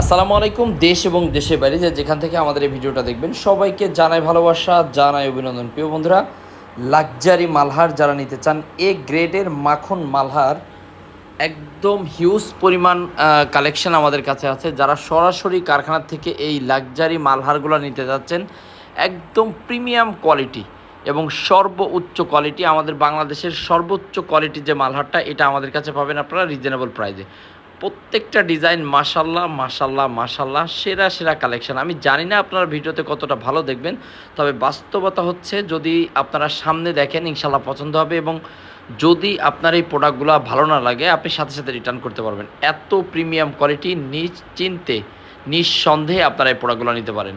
আসসালামু আলাইকুম, দেশ এবং দেশের বাইরে যে যেখান থেকে আমাদের এই ভিডিওটা দেখবেন, সবাইকে জানাই ভালোবাসা, জানাই অভিনন্দন। প্রিয় বন্ধুরা, লাক্সারি মালহার যারা নিতে চান, এ গ্রেডের মাখন মালহার একদম হিউজ পরিমাণ কালেকশন আমাদের কাছে আছে। যারা সরাসরি কারখানা থেকে এই লাক্সারি মালহারগুলো নিতে যাচ্ছেন, একদম প্রিমিয়াম কোয়ালিটি এবং সর্ব উচ্চ কোয়ালিটি আমাদের বাংলাদেশের সর্বোচ্চ কোয়ালিটির যে মালহারটা, এটা আমাদের কাছে পাবেন আপনারা রিজনেবল প্রাইজে প্রত্যেকটা ডিজাইন মাশাল্লাহ মাশাল্লাহ মাশাল্লাহ, সেরা সেরা কালেকশন আমি জানি না আপনারা ভিডিওতে কতটা ভালো দেখবেন, তবে বাস্তবতা হচ্ছে যদি আপনারা সামনে দেখেন, ইনশাল্লাহ পছন্দ হবে এবং যদি আপনার এই প্রোডাক্টগুলো ভালো না লাগে, আপনি সাথে সাথে রিটার্ন করতে পারবেন। এত প্রিমিয়াম কোয়ালিটি নিশ্চিন্তে, নিঃসন্দেহে আপনারা এই প্রোডাক্টগুলো নিতে পারেন।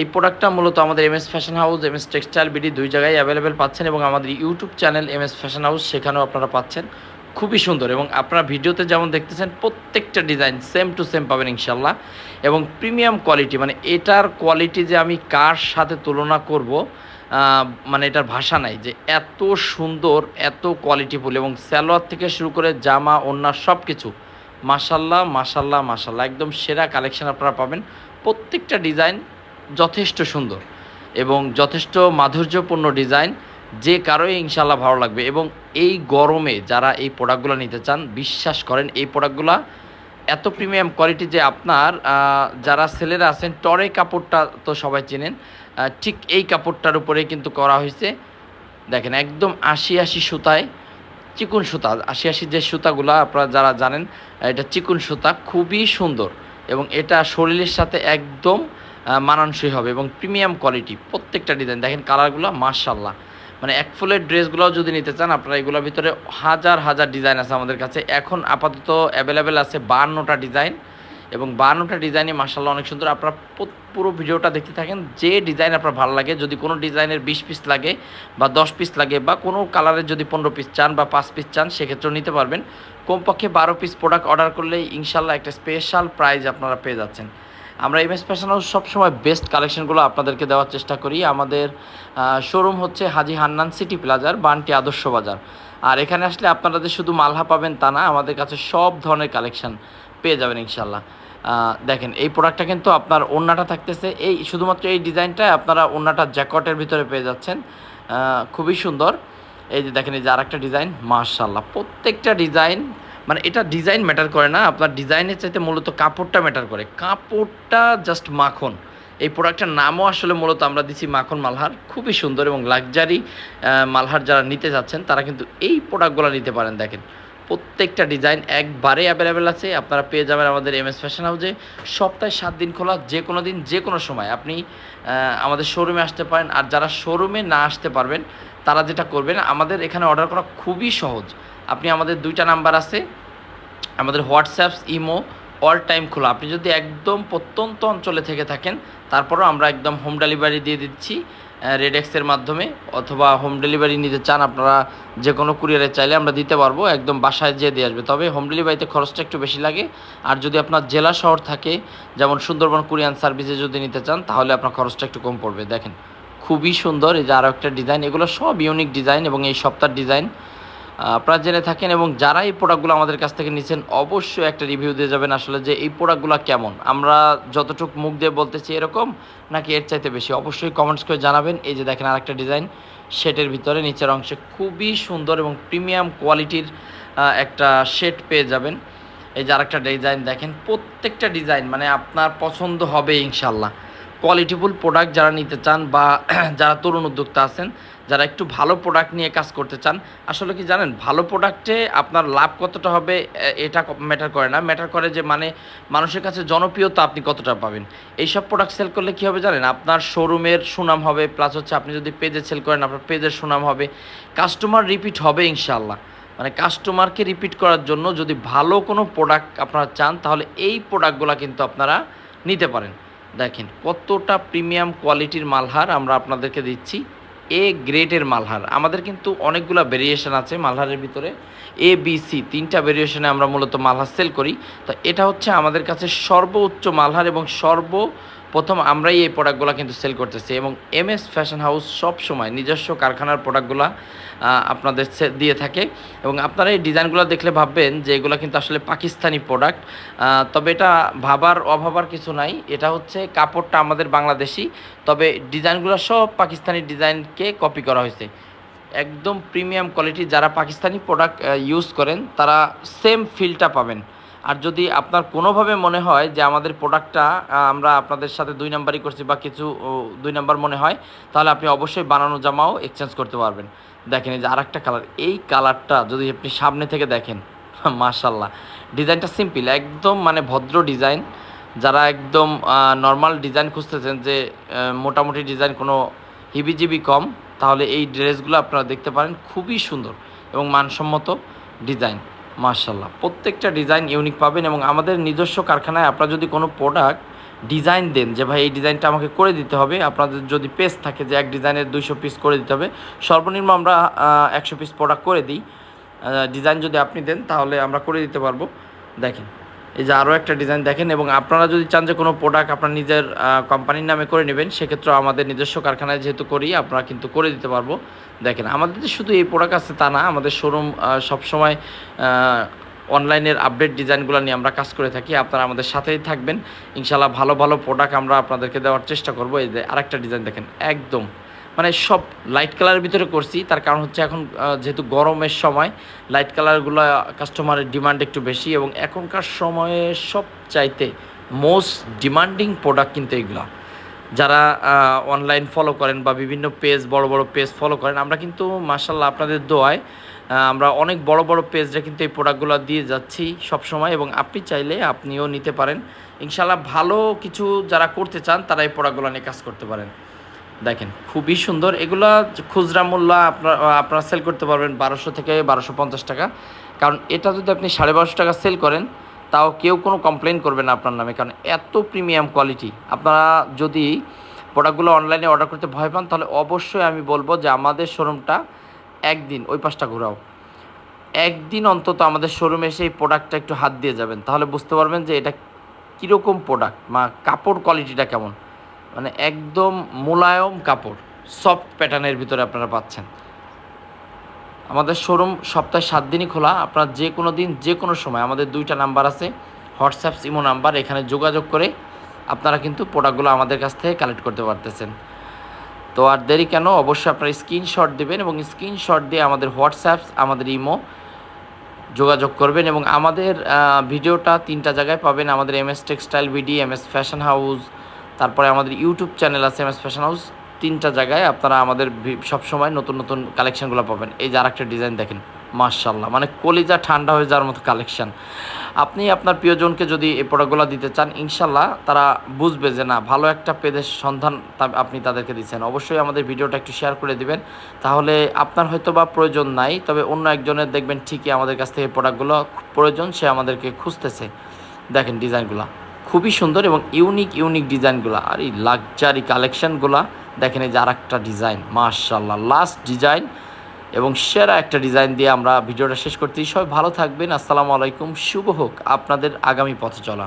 এই প্রোডাক্টটা মূলত আমাদের M S fashion house M S textile BD দুই জায়গায় অ্যাভেলেবেল পাচ্ছেন এবং আমাদের YouTube channel M S fashion house সেখানেও আপনারা পাচ্ছেন। খুবই সুন্দর এবং আপনারা ভিডিওতে যেমন দেখতেছেন, প্রত্যেকটা ডিজাইন সেম টু সেম পাবেন ইনশাল্লাহ এবং প্রিমিয়াম কোয়ালিটি মানে এটার কোয়ালিটি যে আমি কার সাথে তুলনা করব মানে এটার ভাষা নাই। যে এত সুন্দর, এত কোয়ালিটিফুল এবং স্যালোয়ার থেকে শুরু করে জামা, ওড়না সব কিছু মাসাল্লাহ মাসাল্লাহ মাসাল্লাহ একদম সেরা কালেকশন আপনারা পাবেন। প্রত্যেকটা ডিজাইন যথেষ্ট সুন্দর এবং যথেষ্ট মাধুর্যপূর্ণ ডিজাইন যে কারোই ইনশাল্লাহ ভালো লাগবে এবং এই গরমে যারা এই প্রোডাক্টগুলো নিতে চান, বিশ্বাস করেন এই প্রোডাক্টগুলো এত প্রিমিয়াম কোয়ালিটি যে আপনার যারা ছেলেরা আছেন, টরে কাপড়টা তো সবাই চেনেন ঠিক এই কাপড়টার উপরে কিন্তু করা হয়েছে। দেখেন একদম আশি আশি সুতায় চিকুন সুতা, আশি আশি যে সুতাগুলো আপনারা যারা জানেন এটা চিকুন সুতা, খুবই সুন্দর এবং এটা শরীরের সাথে একদম মানানসই হবে এবং প্রিমিয়াম কোয়ালিটি প্রত্যেকটা ডিজাইন দেখেন কালারগুলো মার্শাল্লাহ মানে এক ফুলের ড্রেসগুলোও যদি নিতে চান, আপনারা এগুলোর ভিতরে হাজার হাজার ডিজাইন আছে আমাদের কাছে। এখন আপাতত অ্যাভেলেবেল আছে বান্নটা ডিজাইন এবং বাহান্নটা ডিজাইনই মার্শাল্লাহ অনেক সুন্দর। আপনারা পুরো ভিডিওটা দেখতে থাকেন, যে ডিজাইন আপনার ভালো লাগে, যদি কোনো ডিজাইনের বিশ পিস লাগে বা দশ পিস লাগে বা কোনো কালারের যদি পনেরো পিস চান বা পাঁচ পিস চান, সেক্ষেত্রেও নিতে পারবেন। কমপক্ষে বারো পিস প্রোডাক্ট অর্ডার করলেই ইনশাল্লাহ একটা স্পেশাল প্রাইজ আপনারা পেয়ে যাচ্ছেন। আমরা এম এস ফ্যাশন হাউস সবসময় বেস্ট কালেকশনগুলো আপনাদেরকে দেওয়ার চেষ্টা করি। আমাদের শোরুম হচ্ছে হাজি হান্নান সিটি প্লাজার বানটি আদর্শ বাজার। আর এখানে আসলে আপনারা যে শুধু মালহা পাবেন তা না, আমাদের কাছে সব ধরনের কালেকশন পেয়ে যাবেন ইনশাল্লাহ দেখেন, এই প্রোডাক্টটা কিন্তু আপনার ওড়নাটা থাকতেছে। এই, শুধুমাত্র এই ডিজাইনটায় আপনারা ওড়নাটা জ্যাকটের ভিতরে পেয়ে যাচ্ছেন। খুবই সুন্দর। এই যে দেখেন, এই যে আর একটা ডিজাইন মার্শাল্লাহ প্রত্যেকটা ডিজাইন মানে এটা ডিজাইন ম্যাটার করে না, আপনার ডিজাইনের চাইতে মূলত কাপড়টা ম্যাটার করে। কাপড়টা জাস্ট মাখন। এই প্রোডাক্টটার নামও আসলে মূলত আমরা দিচ্ছি মাখন মালহার। খুবই সুন্দর এবং লাক্সারি মালহার যারা নিতে যাচ্ছেন, তারা কিন্তু এই প্রোডাক্টগুলো নিতে পারেন, দেখেন। প্রত্যেকটা ডিজাইন একবারে অ্যাভেলেবেল আছে। আপনারা পেয়ে যাবেন আমাদের এম এস ফ্যাশন হাউসে সপ্তাহে সাত দিন খোলা, যে কোনো দিন, যে কোনো সময়। আপনি আমাদের শোরুমে আসতে পারেন। আর যারা শোরুমে না আসতে পারবেন, তারা যেটা করবেন, আমাদের এখানে অর্ডার করা খুবই সহজ। আপনি আমাদের দুইটা নাম্বার আছে, আমাদের হোয়াটসঅ্যাপস, ইমো, অল টাইম খোলা। আপনি যদি একদম প্রত্যন্ত অঞ্চলে থেকে থাকেন, তারপরও আমরা একদম হোম ডেলিভারি দিয়ে দিচ্ছি রেডেক্সের মাধ্যমে, অথবা হোম ডেলিভারি নিতে চান আপনারা যে কোনো কুরিয়ারে চাইলে আমরা দিতে পারব, একদম বাসায় যেয়ে দিয়ে আসবে। তবে হোম ডেলিভারিতে খরচটা একটু বেশি লাগে। আর যদি আপনার জেলা শহর থাকে, যেমন সুন্দরবন কুরিয়ান সার্ভিসে যদি নিতে চান, তাহলে আপনার খরচটা একটু কম পড়বে। দেখেন, খুবই সুন্দর। এই যে আরও একটা ডিজাইন, এগুলো সব ইউনিক ডিজাইন এবং এই সপ্তাহ ডিজাইন। আপনারা জেনে থাকেন এবং যারা এই প্রোডাক্টগুলো আমাদের কাছ থেকে নিচ্ছেন অবশ্যই একটা রিভিউ দিয়ে যাবেন আসলে যে এই প্রোডাক্টগুলো কেমন। আমরা যতটুকু মুখ দিয়ে বলতেছি এরকম, নাকি এর চাইতে বেশি? অবশ্যই কমেন্টস করে জানাবেন। এই যে দেখেন আরেকটা ডিজাইন শেটের ভিতরে নিচের অংশে খুবই সুন্দর এবং প্রিমিয়াম কোয়ালিটির একটা শেড পেয়ে যাবেন। এই যে আরেকটা ডিজাইন দেখেন, প্রত্যেকটা ডিজাইন মানে আপনার পছন্দ হবে ইনশাল্লাহ কোয়ালিটিফুল প্রোডাক্ট যারা নিতে চান বা যারা তরুণ উদ্যোক্তা আছেন, যারা একটু ভালো প্রোডাক্ট নিয়ে কাজ করতে চান, আসলে কি জানেন, ভালো প্রোডাক্টে আপনার লাভ কতটা হবে এটা ম্যাটার করে না। ম্যাটার করে যে মানে মানুষের কাছে জনপ্রিয়তা আপনি কতটা পাবেন। এইসব প্রোডাক্ট সেল করলে কী হবে জানেন, আপনার শোরুমের সুনাম হবে প্লাস হচ্ছে আপনি যদি পেজে সেল করেন, আপনার পেজের সুনাম হবে। কাস্টমার রিপিট হবে ইনশাল্লাহ মানে কাস্টমারকে রিপিট করার জন্য যদি ভালো কোনো প্রোডাক্ট আপনারা চান, তাহলে এই প্রোডাক্টগুলো কিন্তু আপনারা নিতে পারেন। দেখেন, কতটা প্রিমিয়াম কোয়ালিটির মালহার আমরা আপনাদেরকে দিচ্ছি। এ গ্রেডের মালহার। আমাদের কিন্তু অনেকগুলো ভেরিয়েশান আছে মালহারের ভিতরে। এ বি সি তিনটা ভেরিয়েশনে আমরা মূলত মালহার সেল করি। তো এটা হচ্ছে আমাদের কাছে সর্বোচ্চ মালহার এবং সর্ব প্রথম আমরাই এই প্রোডাক্টগুলো কিন্তু সেল করতেছি এবং এম এস ফ্যাশন হাউস সব সময় নিজস্ব কারখানার প্রোডাক্টগুলো আপনাদের দিয়ে থাকে এবং আপনারা এই ডিজাইনগুলো দেখলে ভাববেন যে এগুলো কিন্তু আসলে পাকিস্তানি প্রোডাক্ট তবে এটা ভাবার অভাবার কিছু নাই। এটা হচ্ছে কাপড়টা আমাদের বাংলাদেশি, তবে ডিজাইনগুলো সব পাকিস্তানি ডিজাইনকে কপি করা হয়েছে। একদম প্রিমিয়াম কোয়ালিটি যারা পাকিস্তানি প্রোডাক্ট ইউজ করেন, তারা সেম ফিলটা পাবেন। আর যদি আপনার কোনোভাবে মনে হয় যে আমাদের প্রোডাক্টটা আমরা আপনাদের সাথে দুই নাম্বারই করছি বা কিছু দুই নাম্বার মনে হয়, তাহলে আপনি অবশ্যই বানানো জামাও এক্সচেঞ্জ করতে পারবেন। দেখেন এই যে আরেকটা কালার এই কালারটা যদি আপনি সামনে থেকে দেখেন মাশাল্লাহ ডিজাইনটা সিম্পল একদম মানে ভদ্র ডিজাইন যারা একদম নর্মাল ডিজাইন খুঁজতেছেন যে মোটামুটি ডিজাইন কোনো হিবিজিবি কম, তাহলে এই ড্রেসগুলো আপনারা দেখতে পারেন, খুবই সুন্দর এবং মানসম্মত ডিজাইন মার্শাল্লাহ প্রত্যেকটা ডিজাইন ইউনিক পাবেন এবং আমাদের নিজস্ব কারখানায় আপনারা যদি কোনো প্রোডাক্ট ডিজাইন দেন, যে ভাই এই ডিজাইনটা আমাকে করে দিতে হবে, আপনাদের যদি পেজ থাকে যে এক ডিজাইনের দুইশো পিস করে দিতে হবে, সর্বনিম্ন আমরা একশো পিস প্রোডাক্ট করে দিই। ডিজাইন যদি আপনি দেন, তাহলে আমরা করে দিতে পারব। দেখেন। এই যে আরও একটা ডিজাইন দেখেন এবং আপনারা যদি চান যে কোনো প্রোডাক্ট আপনার নিজের কোম্পানির নামে করে নেবেন সেক্ষেত্রে আমাদের নিজস্ব কারখানায় যেহেতু করি, আপনারা কিন্তু করে দিতে পারব। দেখেন, আমাদের যে শুধু এই প্রোডাক্ট আছে তা না, আমাদের শোরুম সবসময় অনলাইনের আপডেট ডিজাইনগুলো নিয়ে আমরা কাজ করে থাকি। আপনারা আমাদের সাথেই থাকবেন। ইনশাল্লাহ ভালো ভালো প্রোডাক্ট আমরা আপনাদেরকে দেওয়ার চেষ্টা করব। এই যে আরেকটা ডিজাইন দেখেন, একদম মানে সব লাইট কালারের ভিতরে করছি, তার কারণ হচ্ছে এখন যেহেতু গরমের সময় লাইট কালারগুলো কাস্টমারের ডিমান্ড একটু বেশি এবং এখনকার সময়ে সব চাইতে মোস্ট ডিমান্ডিং প্রোডাক্ট কিন্তু এগুলো। যারা অনলাইন ফলো করেন বা বিভিন্ন পেজ বড় বড় পেজ ফলো করেন, আমরা কিন্তু মার্শাল্লাহ আপনাদের দোয়ায় আমরা অনেক বড় বড় পেজরা কিন্তু এই প্রোডাক্টগুলো দিয়ে যাচ্ছি সব সময় এবং আপনি চাইলে আপনিও নিতে পারেন। ইনশাল্লাহ ভালো কিছু যারা করতে চান, তারা এই প্রোডাক্টগুলো নিয়ে কাজ করতে পারেন। দেখেন, খুবই সুন্দর। এগুলা খুচরা মূল্য আপনার, আপনারা সেল করতে পারবেন বারোশো থেকে বারোশো পঞ্চাশ টাকা। কারণ এটা যদি আপনি সাড়ে বারোশো টাকা সেল করেন, তাও কেউ কোনো কমপ্লেন করবে না আপনার নামে। কারণ এত প্রিমিয়াম কোয়ালিটি আপনারা যদি প্রোডাক্টগুলো অনলাইনে অর্ডার করতে ভয় পান, তাহলে অবশ্যই আমি বলব যে আমাদের শোরুমটা একদিন ওই পাশটা ঘোরাও। একদিন অন্তত আমাদের শোরুমে এসে এই প্রোডাক্টটা একটু হাত দিয়ে যাবেন। তাহলে বুঝতে পারবেন যে এটা কীরকম প্রোডাক্ট বা কাপড় কোয়ালিটিটা কেমন। মানে একদম মোলায়ম কাপড় সফট প্যাটার্নের ভিতরে আপনারা পাচ্ছেন। আমাদের শোরুম সপ্তাহে সাত দিনই খোলা। আপনারা যে কোনো দিন, যে কোনো সময়, আমাদের দুইটা নাম্বার আছে হোয়াটসঅ্যাপ ইমো নাম্বার এখানে যোগাযোগ করে আপনারা কিন্তু প্রোডাক্টগুলো আমাদের কাছ থেকে কালেক্ট করতে পারতেছেন। তো আর দেরি কেন? অবশ্যই আপনারা স্ক্রিনশট দেবেন এবং স্ক্রিনশট দিয়ে আমাদের হোয়াটসঅ্যাপ আমাদের ইমো যোগাযোগ করবেন এবং আমাদের ভিডিওটা তিনটা জায়গায় পাবেন। আমাদের M S textile BD M S fashion house তারপরে আমাদের ইউটিউব চ্যানেল আছে এম এস ফ্যাশন হাউস। তিনটা জায়গায় আপনারা আমাদের সবসময় নতুন নতুন কালেকশনগুলো পাবেন। এই যে আরেকটা ডিজাইন দেখেন মার্শাল্লাহ মানে কলিজা ঠান্ডা হয়ে যাওয়ার মতো কালেকশান। আপনি আপনার প্রিয়জনকে যদি এই প্রোডাক্টগুলো দিতে চান ইনশাল্লাহ তারা বুঝবে যে না, ভালো একটা পেজের সন্ধান আপনি তাদেরকে দিচ্ছেন। অবশ্যই আমাদের ভিডিওটা একটু শেয়ার করে দিবেন। তাহলে আপনার হয়তো বা প্রয়োজন নাই, তবে অন্য একজনের দেখবেন ঠিকই আমাদের কাছ থেকে প্রোডাক্টগুলো প্রয়োজন, সে আমাদেরকে খুঁজতেছে। দেখেন ডিজাইনগুলো। খুবই সুন্দর এবং ইউনিক ইউনিক ডিজাইনগুলো আর এই লাকজারি কালেকশানগুলো দেখেন এই যে আর একটা ডিজাইন মার্শাল্লাহ লাস্ট ডিজাইন এবং সেরা একটা ডিজাইন দিয়ে আমরা ভিডিওটা শেষ করতেই সবাই ভালো থাকবেন, আসসালামু আলাইকুম, শুভ হোক আপনাদের আগামী পথে চলা।